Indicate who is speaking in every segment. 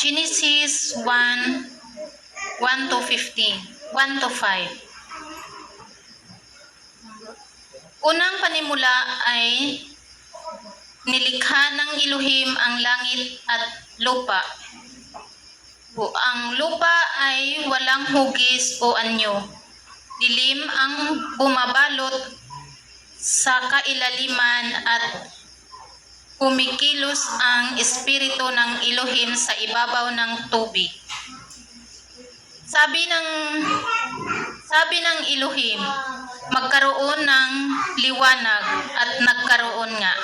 Speaker 1: Genesis 1, 1 to 15, 1 to 5. Unang panimula ay nilikha ng Elohim ang langit at lupa. O, ang lupa ay walang hugis o anyo. Dilim ang bumabalot sa kailaliman at kumikilos ang espiritu ng Elohim sa ibabaw ng tubig. Sabi ng sabi ng Elohim, magkaroon ng liwanag at nagkaroon nga.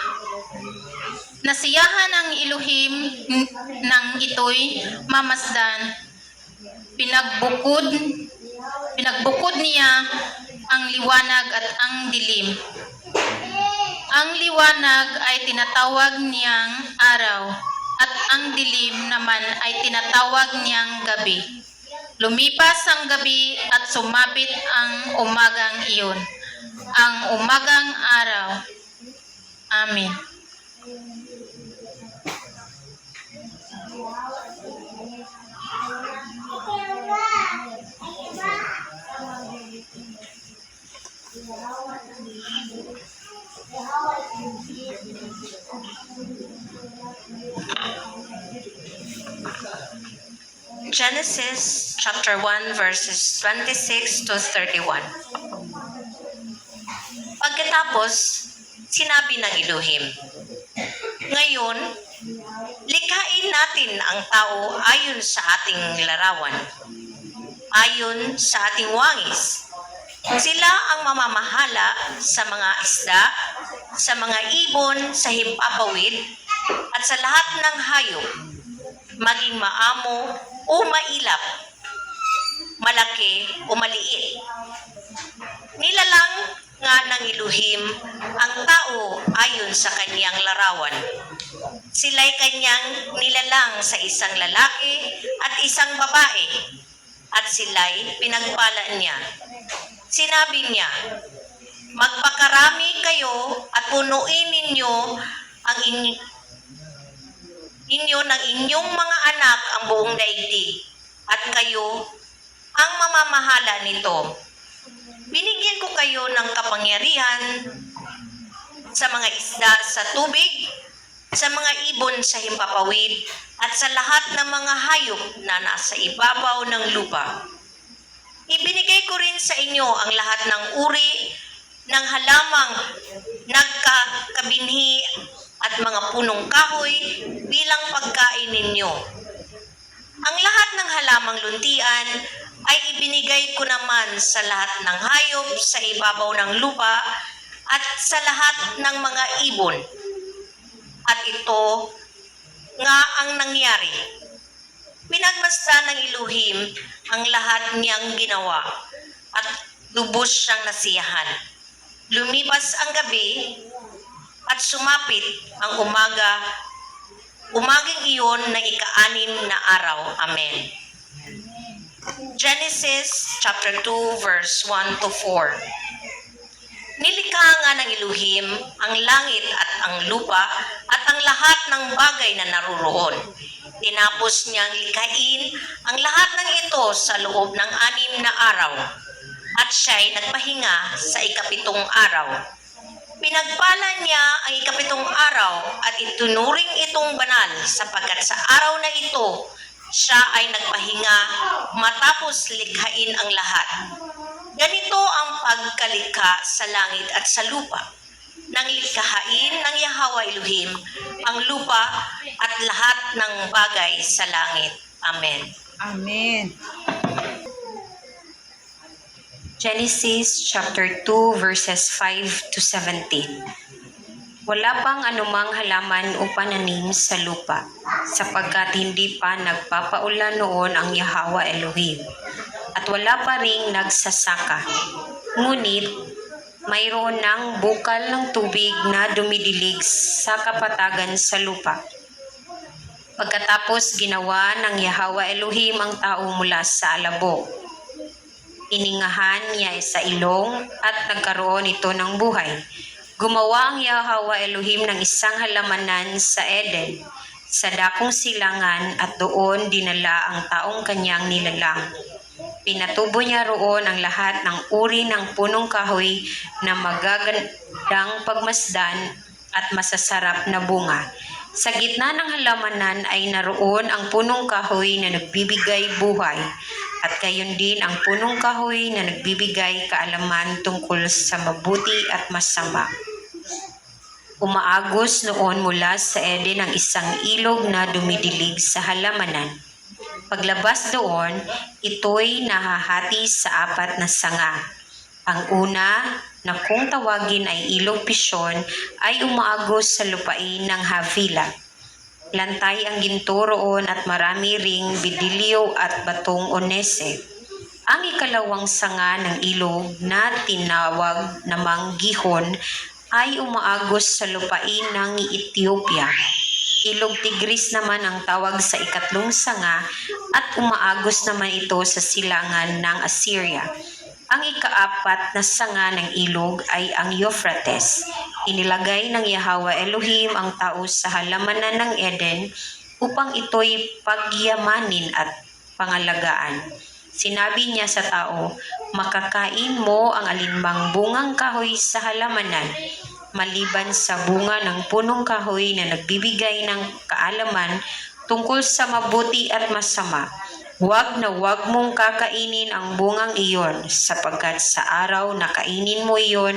Speaker 1: Nasiyahan ang Elohim n- ng ito'y mamasdan. Pinagbukod pinagbukod niya ang liwanag at ang dilim. Ang liwanag ay tinatawag niyang araw at ang dilim naman ay tinatawag niyang gabi. Lumipas ang gabi at sumapit ang umagang iyon. Ang umagang araw. Amen.
Speaker 2: Genesis chapter 1 verses 26 to 31. Pagkatapos, sinabi ng Elohim, Ngayon, likhain natin ang tao ayon sa ating larawan, ayon sa ating wangis. Sila ang mamamahala sa mga isda, sa mga ibon sa himpapawid, at sa lahat ng hayop maging maamo o mailap, malaki o maliit. Nilalang nga ng Elohim ang tao ayon sa kanyang larawan. Sila'y kanyang nilalang sa isang lalaki at isang babae at sila'y pinagpala niya. Sinabi niya, Magpakarami kayo at punuin ninyo ang inyong inyo ng inyong mga anak ang buong daigdig at kayo ang mamamahala nito. Binigyan ko kayo ng kapangyarihan sa mga isda sa tubig, sa mga ibon sa himpapawid, at sa lahat ng mga hayop na nasa ibabaw ng lupa. Ibinigay ko rin sa inyo ang lahat ng uri ng halamang nagkakabinhi at mga punong kahoy bilang pagkain ninyo. Ang lahat ng halamang luntian ay ibinigay ko naman sa lahat ng hayop sa ibabaw ng lupa at sa lahat ng mga ibon. At ito nga ang nangyari. Pinagmasta ng Elohim ang lahat niyang ginawa at lubos siyang nasiyahan. Lumipas ang gabi at sumapit ang umaga, umaging iyon ng ika-anim na araw. Amen. Genesis chapter 2 verse 1 to 4. Nilikha nga ng Elohim ang langit at ang lupa at ang lahat ng bagay na naruroon. Tinapos niyang likhain ang lahat ng ito sa loob ng anim na araw at siya'y nagpahinga sa ikapitong araw. Pinagpala niya ang ikapitong araw at itunuring itong banal sapagkat sa araw na ito siya ay nagpahinga matapos likhain ang lahat. Ganito ang pagkalikha sa langit at sa lupa. Nang likhain ng Yahweh Elohim ang lupa at lahat ng bagay sa langit. Amen.
Speaker 3: Amen.
Speaker 2: Genesis chapter 2 verses 5 to 17. Wala pang anumang halaman o pananim sa lupa, sapagkat hindi pa nagpapaulan noon ang Yahweh Elohim, at wala pa ring nagsasaka. Ngunit, mayroon ng bukal ng tubig na dumidilig sa kapatagan sa lupa.
Speaker 4: Pagkatapos ginawa ng Yahweh Elohim ang tao mula sa alabo. Iningahan niya sa ilong at nagkaroon ito ng buhay. Gumawa ang Yahweh Elohim ng isang halamanan sa Eden, sa dakong silangan at doon dinala ang taong kanyang nilalang. Pinatubo niya roon ang lahat ng uri ng punong kahoy na magagandang pagmasdan at masasarap na bunga. Sa gitna ng halamanan ay naroon ang punong kahoy na nagbibigay buhay at gayon din ang punong kahoy na nagbibigay kaalaman tungkol sa mabuti at masama. Umaagos noon mula sa Eden ang isang ilog na dumidilig sa halamanan. Paglabas doon, ito'y nahahati sa apat na sanga. Ang una, na kung tawagin ay ilog pisyon, ay umaagos sa lupain ng Havila. Lantay ang ginto roon at marami ring bidilyo at batong onese. Ang ikalawang sanga ng ilog na tinawag namang gihon ay umaagos sa lupain ng Ethiopia. Ilog Tigris naman ang tawag sa ikatlong sanga at umaagos naman ito sa silangan ng Assyria. Ang ikaapat na sanga ng ilog ay ang Euphrates. Inilagay ng Yahweh Elohim ang tao sa halamanan ng Eden upang ito'y pagyamanin at pangalagaan. Sinabi niya sa tao, makakain mo ang alinbang bungang kahoy sa halamanan, maliban sa bunga ng punong kahoy na nagbibigay ng kaalaman tungkol sa mabuti at masama. Huwag na huwag mong kakainin ang bungang iyon sapagkat sa araw na kainin mo iyon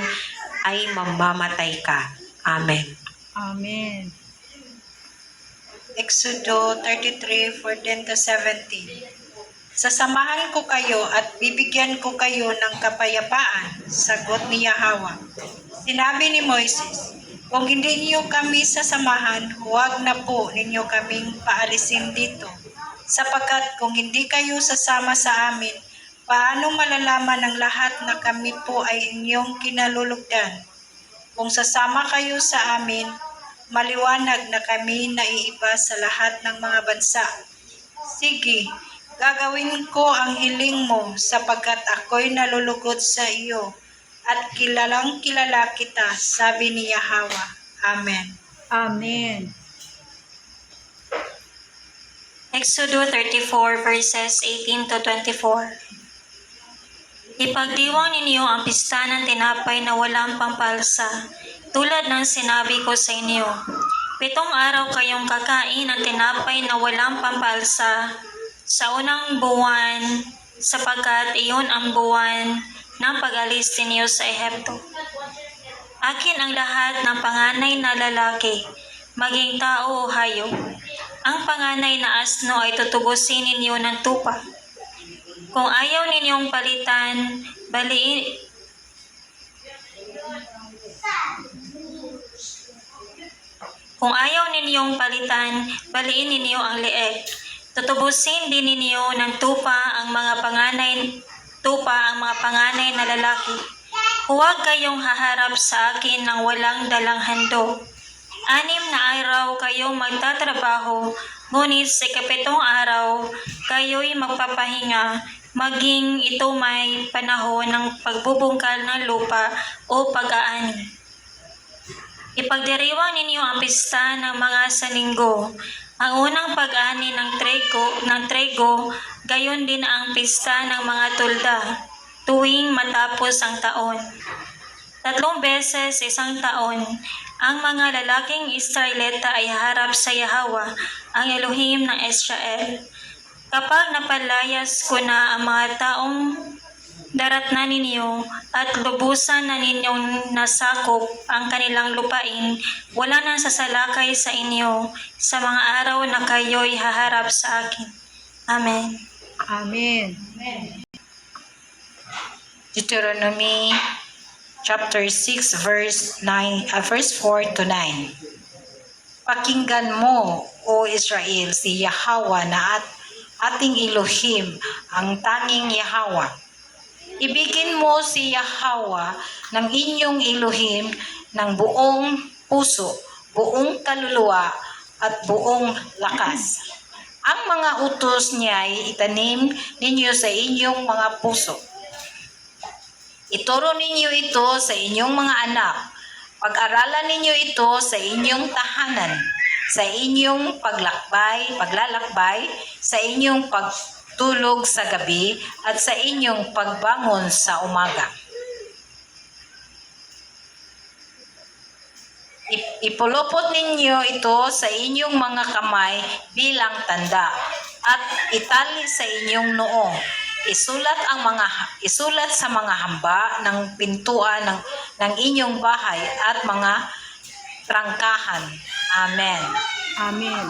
Speaker 4: ay mamamatay ka. Amen.
Speaker 3: Amen.
Speaker 5: Exodo 33, 14 to 17. Sasamahan ko kayo at bibigyan ko kayo ng kapayapaan, sagot ni Yahawa. Sinabi ni Moises, kung hindi niyo kami sasamahan, huwag na po ninyo kaming paalisin dito. Sapagkat kung hindi kayo sasama sa amin, paano malalaman ng lahat na kami po ay inyong kinalulugdan? Kung sasama kayo sa amin, maliwanag na kami naiiba sa lahat ng mga bansa. Sige, gagawin ko ang hiling mo sapagkat ako'y nalulugod sa iyo at kilalang kilala kita, sabi ni Yahawa. Amen.
Speaker 3: Amen.
Speaker 6: Exodo 34 verses 18 to 24. Ipagdiwang ninyo ang pista ng tinapay na walang pampalsa, tulad ng sinabi ko sa inyo. Pitong araw kayong kakain ng tinapay na walang pampalsa sa unang buwan, sapagkat iyon ang buwan ng pag-alis ninyo sa Ehipto. Akin ang lahat ng panganay na lalaki, maging tao o hayop. Ang panganay na asno ay tutubusin ninyo ng tupa. Kung ayaw ninyong palitan, baliin, Kung ayaw ninyong palitan, baliin ninyo ang leeg. Tutubusin din ninyo ng tupa ang mga panganay, tupa ang mga panganay na lalaki. Huwag kayong haharap sa akin ng walang dalang handog. Anim na araw kayong magtatrabaho, ngunit sa kapitong araw, kayo'y magpapahinga, maging ito may panahon ng pagbubungkal ng lupa o pag-aani. Ipagdiriwang ninyo ang pista ng mga saninggo. Ang unang pag-ani ng trigo, ng trigo, gayon din ang pista ng mga tulda, tuwing matapos ang taon. Tatlong beses sa isang taon, ang mga lalaking Israelita ay harap sa Yahawa, ang Elohim ng Israel. Kapag napalayas ko na ang mga taong darat na ninyo at lubusan na ninyong nasakop ang kanilang lupain, wala nang sasalakay sa inyo sa mga araw na kayo'y haharap sa akin. Amen.
Speaker 3: Amen.
Speaker 5: Deuteronomy chapter 6 verse 9 uh, verse 4 to 9. Pakinggan mo, O Israel, si Yahweh na at ating Elohim, ang tanging Yahweh. Ibigin mo si Yahweh ng inyong Elohim ng buong puso, buong kaluluwa, at buong lakas. Ang mga utos niya ay itanim ninyo sa inyong mga puso. Ituro ninyo ito sa inyong mga anak. Pag-aralan ninyo ito sa inyong tahanan, sa inyong paglakbay, paglalakbay, sa inyong pagtulog sa gabi, at sa inyong pagbangon sa umaga. Ip- Ipulupot ninyo ito sa inyong mga kamay bilang tanda at itali sa inyong noo. Isulat ang mga isulat sa mga hamba ng pintuan ng ng inyong bahay at mga trangkahan. Amen.
Speaker 3: Amen.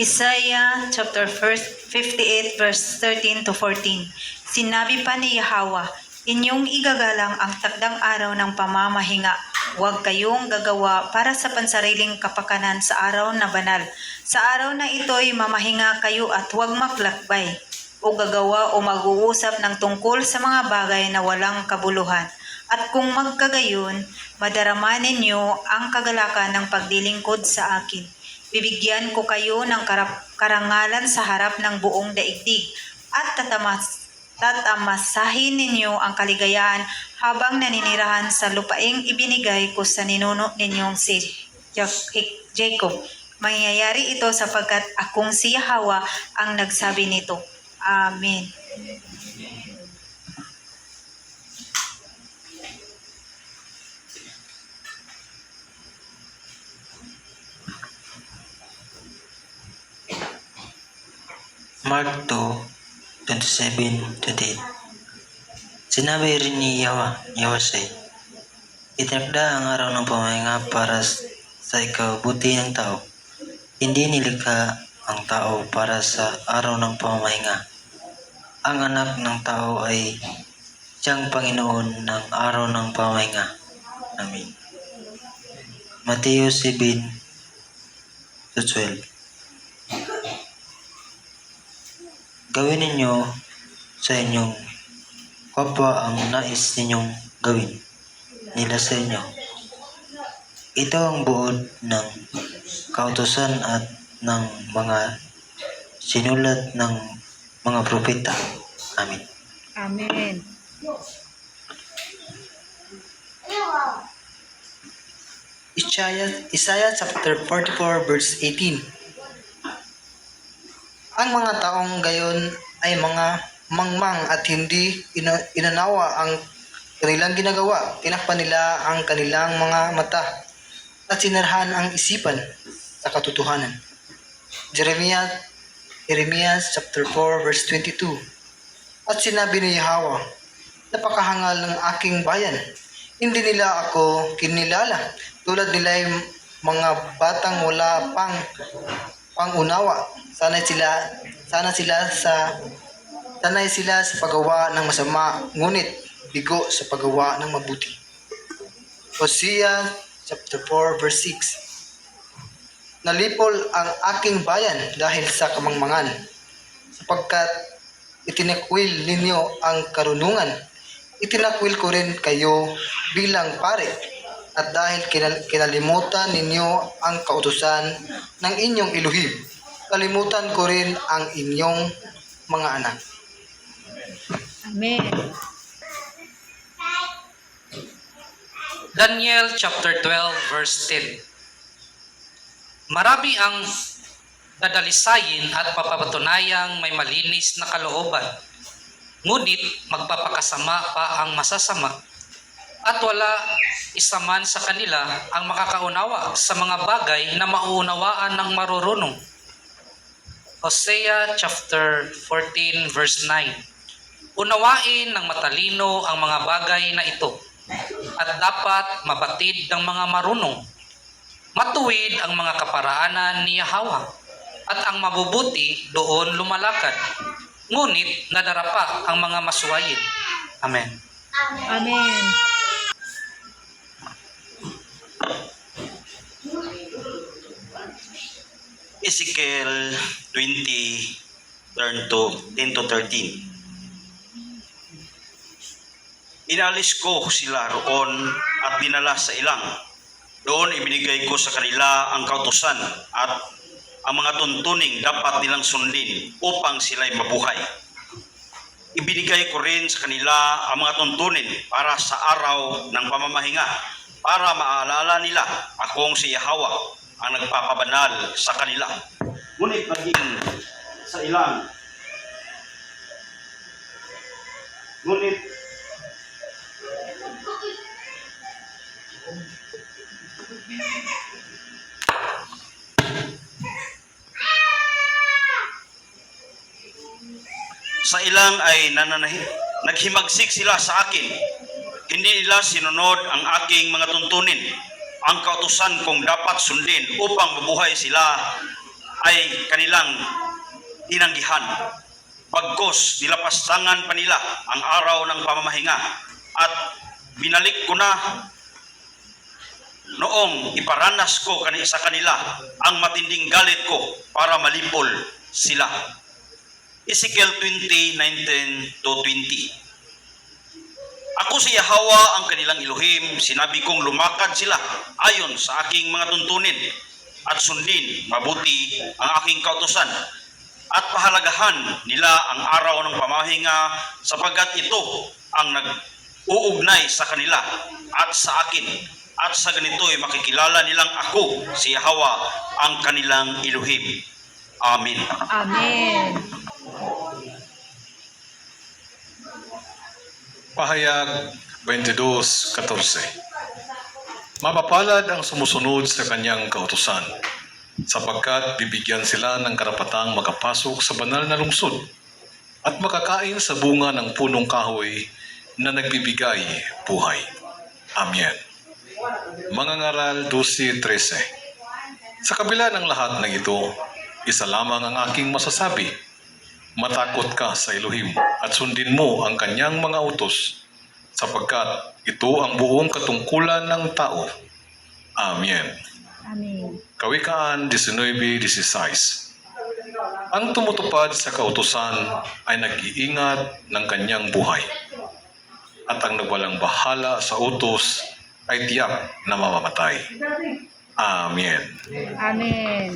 Speaker 7: Isaiah chapter 58 verse 13 to 14. Sinabi pa ni Yahweh, Inyong igagalang ang takdang araw ng pamamahinga. Huwag kayong gagawa para sa pansariling kapakanan sa araw na banal. Sa araw na ito'y mamahinga kayo at huwag maglakbay o gagawa o mag-uusap ng tungkol sa mga bagay na walang kabuluhan. At kung magkagayon, madarama ninyo ang kagalakan ng pagdilingkod sa akin. Bibigyan ko kayo ng karangalan sa harap ng buong daigdig at tatamas tatamasahin ninyo ang kaligayahan habang naninirahan sa lupaing ibinigay ko sa ninuno ninyong si Ja- Jacob. Mangyayari ito sapagkat akong si Yahweh ang nagsabi nito. Amen.
Speaker 8: Mark 2, 27 to 10. Sinabi rin ni Yawa, Yawasay, Itinakda ang araw ng pamahinga para sa ikabuti ng tao. Hindi nilikha ang tao para sa araw ng pamahinga. Ang anak ng tao ay siyang Panginoon ng araw ng pamahinga. Amen. Mateo 7 to 12. Gawin ninyo sa inyong kapwa ang nais ninyong gawin nila sa inyo. Ito ang buod ng kautosan at ng mga sinulat ng mga propeta. Amen.
Speaker 3: Amen.
Speaker 9: Isaiah, Isaiah chapter 44 verse 18. Ang mga taong gayon ay mga mangmang at hindi ina- inanawa ang kanilang ginagawa. Tinakpan nila ang kanilang mga mata at sinarhan ang isipan sa katotohanan. Jeremiah, Jeremiah chapter 4 verse 22. At sinabi ni Yahweh, napakahangal ng aking bayan. Hindi nila ako kinilala. Tulad nila mga batang wala pang pangunawa. Sana sila sana sila sa sanay sila sa paggawa ng masama, ngunit bigo sa paggawa ng mabuti. Hosea chapter 4 verse 6. Nalipol ang aking bayan dahil sa kamangmangan, sapagkat itinakwil ninyo ang karunungan. Itinakwil ko rin kayo bilang pare. At dahil kinal- kinalimutan ninyo ang kautusan ng inyong Elohim, kalimutan ko rin ang inyong mga anak.
Speaker 3: Amen.
Speaker 10: Daniel chapter 12 verse 10. Marami ang dadalisayin at papapatunayang may malinis na kalooban. Ngunit magpapakasama pa ang masasama at wala isa man sa kanila ang makakaunawa sa mga bagay na mauunawaan ng marurunong. Hosea chapter 14 verse 9. Unawain ng matalino ang mga bagay na ito at dapat mabatid ng mga marunong. Matuwid ang mga kaparaanan ni Yahweh at ang mabubuti doon lumalakad. Ngunit nadarapa ang mga maswayin. Amen.
Speaker 3: Amen.
Speaker 11: Ezekiel 20, turn to 10 to 13. Inalis ko sila roon at dinala sa ilang. Doon ibinigay ko sa kanila ang kautusan at ang mga tuntuning dapat nilang sundin upang sila'y mabuhay. Ibinigay ko rin sa kanila ang mga tuntunin para sa araw ng pamamahinga para maalala nila akong si Yahweh ang nagpapabanal sa kanila. Ngunit naging sa ilang Ngunit sa ilang ay nananahi, naghimagsik sila sa akin. Hindi nila sinunod ang aking mga tuntunin. Ang kautusan kong dapat sundin upang mabuhay sila ay kanilang tinanggihan. Pagkos, nilapastangan pa nila ang araw ng pamamahinga at binalik ko na noong iparanas ko sa kanila ang matinding galit ko para malipol sila. Ezekiel 20, 19 to 20. Ako si Yahweh ang kanilang Elohim, sinabi kong lumakad sila ayon sa aking mga tuntunin at sundin mabuti ang aking kautosan at pahalagahan nila ang araw ng pamahinga sapagkat ito ang nag-uugnay sa kanila at sa akin at sa ganito'y makikilala nilang ako si Yahweh ang kanilang Elohim. Amen.
Speaker 3: Amen.
Speaker 12: Pahayag 22.14 Mapapalad ang sumusunod sa kanyang kautusan, sapagkat bibigyan sila ng karapatang makapasok sa banal na lungsod at makakain sa bunga ng punong kahoy na nagbibigay buhay. Amen. Mga ngaral 12.13 Sa kabila ng lahat ng ito, isa lamang ang aking masasabi, matakot ka sa Elohim at sundin mo ang kanyang mga utos sapagkat ito ang buong katungkulan ng tao. Amen.
Speaker 3: Amen.
Speaker 12: Kawikaan 19.16 Ang tumutupad sa kautusan ay nag-iingat ng kanyang buhay at ang nagwalang bahala sa utos ay tiyak na mamamatay. Amen.
Speaker 3: Amen.